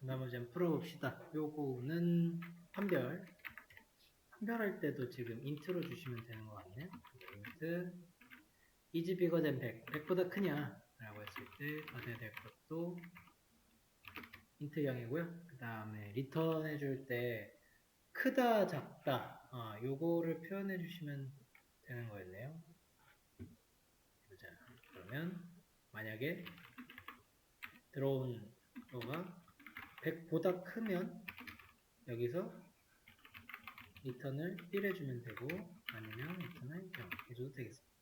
나머지 한번 풀어봅시다. 요거는 판별. 판별할 때도 지금 인트로 주시면 되는 것 같네요. 인트 is bigger than 100. 100보다 크냐? 라고 했을 때 받아야 될 것도 인트 형이고요. 그 다음에 리턴 해줄 때 크다, 작다. 아, 요거를 표현해 주시면 되는 거였네요. 보자. 그러면 만약에 들어온 거가 100보다 크면 여기서 리턴을 1 해주면 되고 아니면 리턴을 0 해줘도 되겠습니다.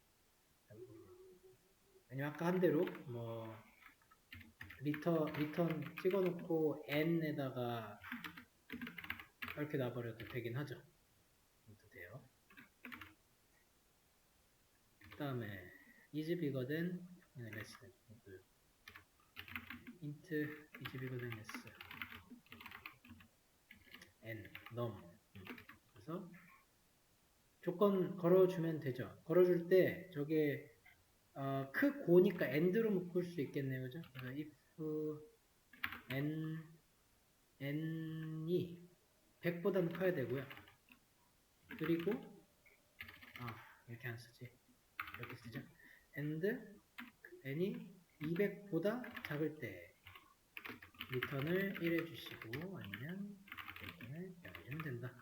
왜냐면 아까 한 대로 뭐 리턴 리턴 찍어놓고 n에다가 이렇게 놔버려도 되긴 하죠. 그 다음에 less than. 이것도 int less n num 음. 그래서 조건 걸어주면 되죠. 걸어줄 때 저게 어, 크 고니까 end로 묶을 수 있겠네요, 그죠? 그래서 if n n이 100보다는 커야 되고요. 그리고 아 이렇게 안 쓰지 이렇게 쓰죠. and n이 200보다 작을 때 리턴을 1 해주시고 아니면 리턴을 0 해주면 된다.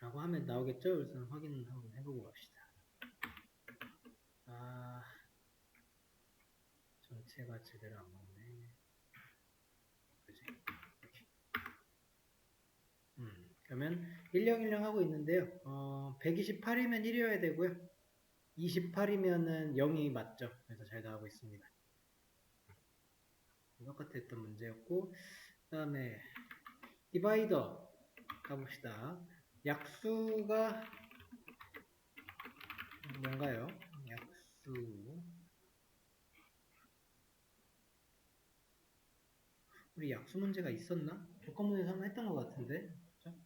라고 하면 나오겠죠? 그래서 확인 한번 해보고 갑시다. 아, 전체가 제대로 안 먹네. 그지? 음, 그러면 1010 하고 있는데요. 어, 128이면 1이어야 되고요. 28이면은 0이 맞죠? 그래서 잘 나오고 있습니다. 똑같았던 문제였고, 그 다음에 디바이더 가봅시다. 약수가 뭔가요? 약수 우리 약수 문제가 있었나? 조건 문제에서 한번 했던 것 같은데 그죠?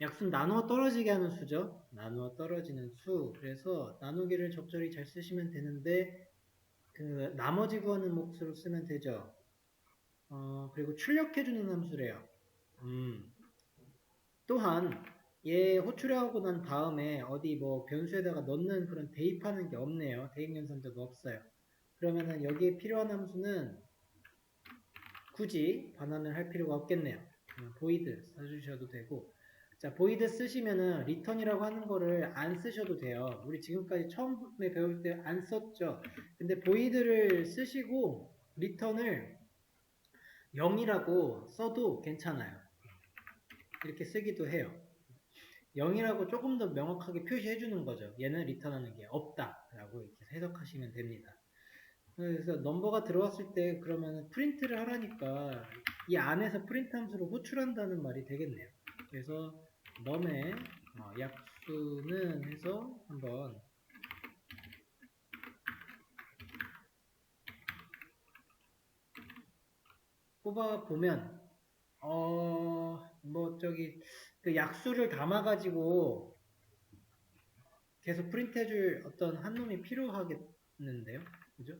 약수는 나누어 떨어지게 하는 수죠 나누어 떨어지는 수 그래서 나누기를 적절히 잘 쓰시면 되는데 그 나머지 구하는 몫으로 쓰면 되죠 어, 그리고 출력해주는 함수래요 음. 또한 얘 호출하고 난 다음에 어디 뭐 변수에다가 넣는 그런 대입하는 게 없네요. 대입 연산자도 없어요. 그러면은 여기에 필요한 함수는 굳이 반환을 할 필요가 없겠네요. 보이드 써주셔도 되고 자 보이드 쓰시면은 리턴이라고 하는 거를 안 쓰셔도 돼요. 우리 지금까지 처음에 배울 때 안 썼죠. 근데 보이드를 쓰시고 리턴을 0이라고 써도 괜찮아요. 이렇게 쓰기도 해요. 0이라고 조금 더 명확하게 표시해 주는 거죠. 얘는 리턴하는 게 없다 라고 이렇게 해석하시면 됩니다. 그래서 넘버가 들어왔을 때 그러면 프린트를 하라니까 이 안에서 프린트 함수로 호출한다는 말이 되겠네요. 그래서 넘의 어, 약수는 해서 한번 뽑아 보면 어뭐 저기 그 약수를 담아 가지고 계속 프린트해 줄 어떤 한 놈이 필요하겠는데요, 그죠?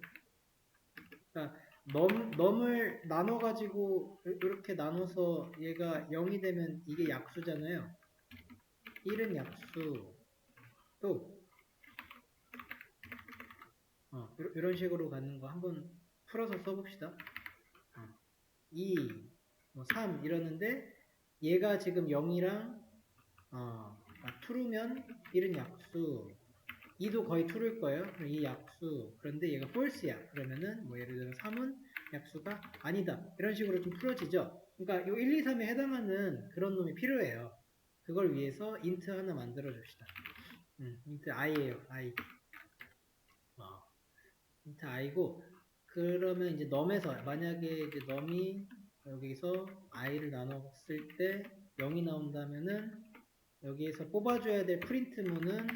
그러니까 넘, 넘을 나눠 가지고 이렇게 나눠서 얘가 0이 되면 이게 약수잖아요. 1은 약수 또 어, 이런- 이런 식으로 가는 거 한번 풀어서 써봅시다. 어, 2, 뭐 3 이러는데 얘가 지금 0이랑 어, 아, true면 1은 약수 2도 거의 true일 거예요. 이 약수 그런데 얘가 false야. 그러면은 뭐 예를 들어 3은 약수가 아니다. 이런 식으로 좀 풀어지죠. 그러니까 요 1, 2, 3에 해당하는 그런 놈이 필요해요. 그걸 위해서 int 하나 만들어 줍시다. 음, int i예요. i. 어, int i고 그러면 이제 넘에서 만약에 이제 넘이 여기서 i를 나눴을 때 0이 나온다면은 여기에서 뽑아줘야 될 프린트문은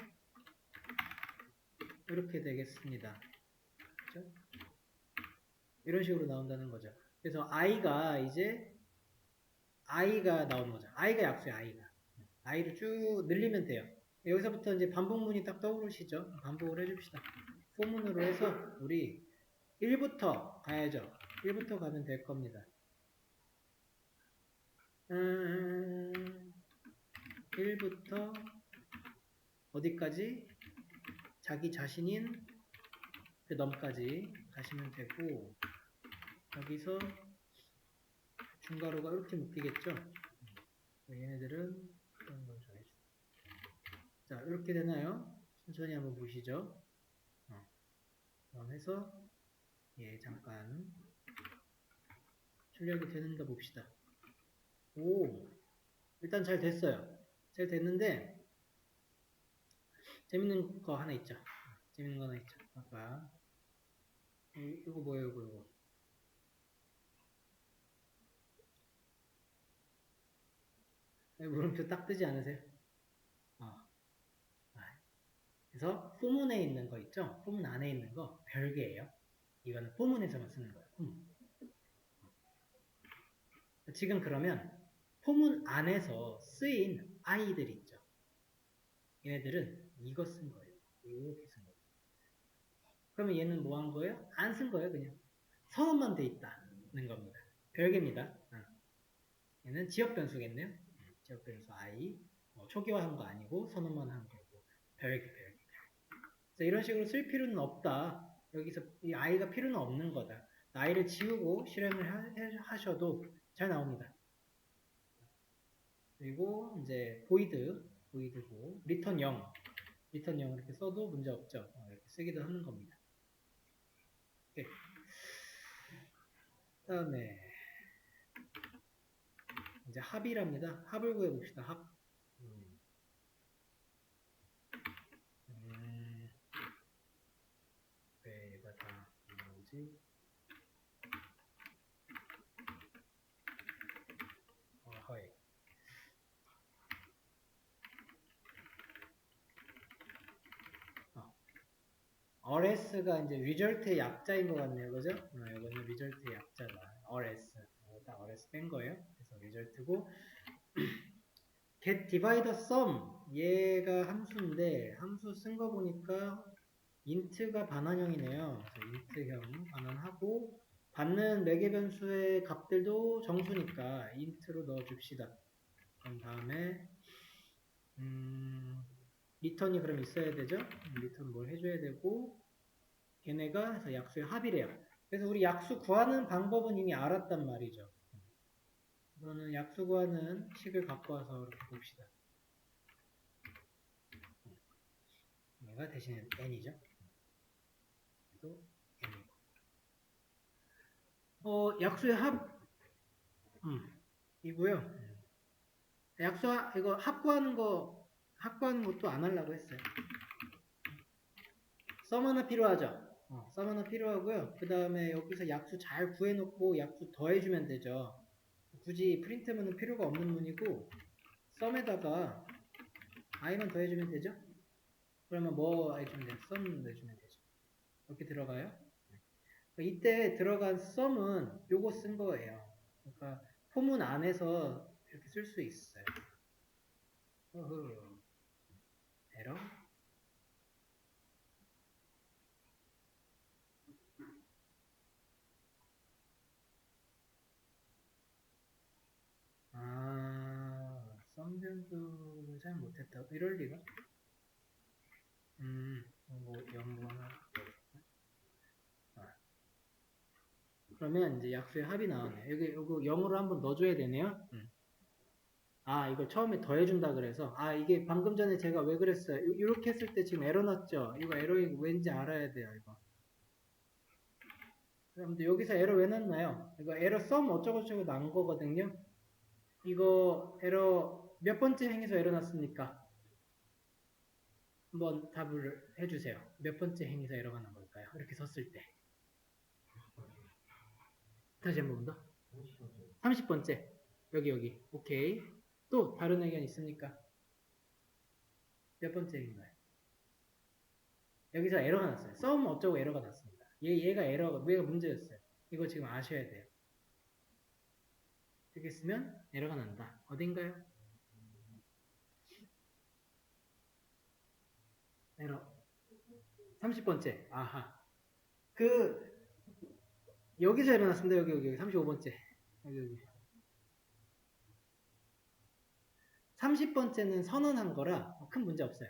이렇게 되겠습니다. 그죠? 이런 식으로 나온다는 거죠. 그래서 i가 이제 i가 나오는 거죠. i가 약수야, i가. i를 쭉 늘리면 돼요. 여기서부터 이제 반복문이 딱 떠오르시죠? 반복을 해줍시다. 포문으로 해서 우리 1부터 가야죠. 1부터 가면 될 겁니다. 음, 1부터 어디까지? 자기 자신인 그 넘까지 가시면 되고 여기서 중괄호가 이렇게 묶이겠죠? 얘네들은 이런 걸좀 해주세요. 자, 이렇게 되나요? 천천히 한번 보시죠. 어. 해서 예, 잠깐 출력이 되는가 봅시다. 오, 일단 잘 됐어요. 잘 됐는데 재밌는 거 하나 있죠. 재밌는 거 하나 있죠. 아까 이, 이거 뭐예요, 이거 이거. 네, 물음표 딱 뜨지 않으세요? 어. 아, 그래서 포문에 있는 거 있죠? 포문 안에 있는 거 별개예요. 이거는 포문에서만 쓰는 거예요. 포문. 지금 그러면 포문 안에서 쓰인 아이들 있죠. 얘네들은 이거 쓴 거예요. 이렇게 쓴 거예요. 그러면 얘는 뭐 한 거예요? 안 쓴 거예요, 그냥. 선언만 돼 있다는 겁니다. 별개입니다. 어. 얘는 지역 변수겠네요. 지역 변수 i. 뭐 초기화한 거 아니고 선언만 한 거고. 별개, 별개. 자, 이런 식으로 쓸 필요는 없다. 여기서 이 i가 필요는 없는 거다. i를 지우고 실행을 하, 하셔도 잘 나옵니다. 그리고 이제 void, void고 return 0, return 0 이렇게 써도 문제 없죠. 어, 이렇게 쓰기도 하는 겁니다. 오케이. 다음에 이제 합이랍니다. 합을 구해 봅시다. 합. 음. 음. 왜 얘가 다 나오지? 어허이. 어. RS가 이제 result의 약자인 것 같네요. 그죠? 어, 이거는 result의 약자다. RS. 어, 딱 RS 뺀 거예요. 그래서 result고 get divider sum 얘가 함수인데 함수 쓴 거 보니까 int가 반환형이네요. int형 반환하고 받는 매개 변수의 값들도 정수니까 int로 넣어 줍시다. 그럼 다음에 음, 리턴이 그럼 있어야 되죠? 리턴 뭘 해줘야 되고 그래서 약수의 합이래요. 그래서 우리 약수 구하는 방법은 이미 알았단 말이죠. 그러면 약수 구하는 식을 갖고 와서 이렇게 봅시다. 얘가 대신에 n이죠. 또 n이고. 어, 약수의 합, 음, 이고요. 약수, 이거 합 구하는 거, 합 구하는 것도 안 하려고 했어요. 썸 하나 필요하죠? 어, 썸 하나 필요하고요. 그 다음에 여기서 약수 잘 구해놓고 약수 더해주면 되죠. 굳이 프린트문은 필요가 없는 문이고, 썸에다가 i만 더해주면 되죠? 그러면 뭐 해주면 돼요? 썸 내주면 되죠. 이렇게 들어가요. 이때 들어간 썸은 요거 쓴 거예요. 그러니까 포문 안에서 이렇게 쓸 수 있어요. 어허. 에러? 아, 썸 변수를 잘 못했다. 이럴 리가? 음, 뭐 연구 하나. 아. 그러면 이제 약수의 합이 나오네. 여기 이거 0으로 한번 넣어줘야 되네요. 음. 아, 이거 처음에 더해준다 그래서 아 이게 방금 전에 제가 왜 그랬어요? 이- 이렇게 했을 때 지금 에러 났죠? 이거 에러 왠지 알아야 돼요, 이거. 여러분들 여기서 에러 왜 났나요? 이거 에러 썸 어쩌고저쩌고 난 거거든요. 이거 에러 몇 번째 행에서 에러 났습니까? 한번 답을 해주세요. 몇 번째 행에서 에러가 난 걸까요? 이렇게 썼을 때. 다시 한 번 더. 30번째. 여기, 여기. 오케이. 또 다른 의견 있습니까? 몇 번째인가요? 여기서 에러가 났어요. 썸 어쩌고 에러가 났습니다. 얘, 얘가 에러가, 얘가 문제였어요. 이거 지금 아셔야 돼요. 이렇게 쓰면 에러가 난다. 어딘가요? 에러. 30번째. 아하. 그, 여기서 일어났습니다. 여기 여기 여기 35번째. 여기 여기. 30번째는 선언한 거라 큰 문제 없어요.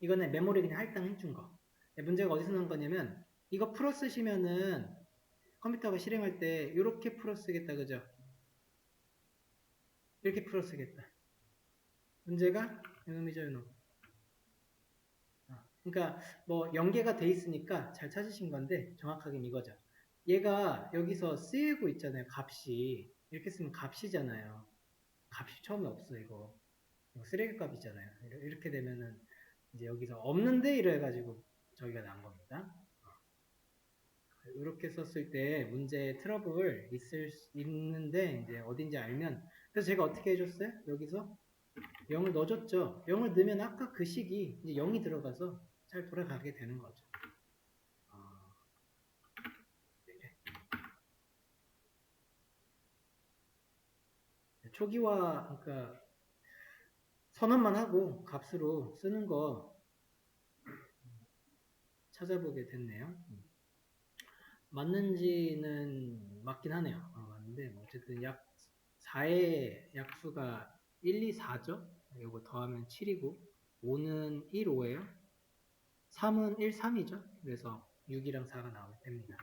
이거는 메모리 그냥 할당해 준 거. 네, 문제가 어디서 난 거냐면 이거 풀어 쓰시면은 컴퓨터가 실행할 때 이렇게 풀어 쓰겠다 그죠? 이렇게 풀어 쓰겠다. 문제가 이놈이죠 이놈. 아, 그러니까 뭐 연계가 돼 있으니까 잘 찾으신 건데 정확하게 이거죠. 얘가 여기서 쓰이고 있잖아요. 값이 이렇게 쓰면 값이잖아요. 값이 처음에 없어 이거. 이거 쓰레기 값이잖아요. 이렇- 이렇게 되면은 이제 여기서 없는데 이래가지고 저기가 난 겁니다. 이렇게 썼을 때 문제 트러블 있을 수- 있는데 이제 어딘지 알면 그래서 제가 어떻게 해줬어요? 여기서 0을 넣어줬죠. 0을 넣으면 아까 그 식이 이제 0이 들어가서 잘 돌아가게 되는 거죠. 아, 이렇게. 초기화 그러니까 선언만 하고 값으로 쓰는 거 찾아보게 됐네요. 음. 맞는지는 맞긴 하네요. 어, 맞는데 뭐 어쨌든 약 4의 약수가 1, 2, 4죠. 이거 더하면 7이고 5는 1, 5예요. 3은 1, 3이죠. 그래서 6이랑 4가 나오게 됩니다.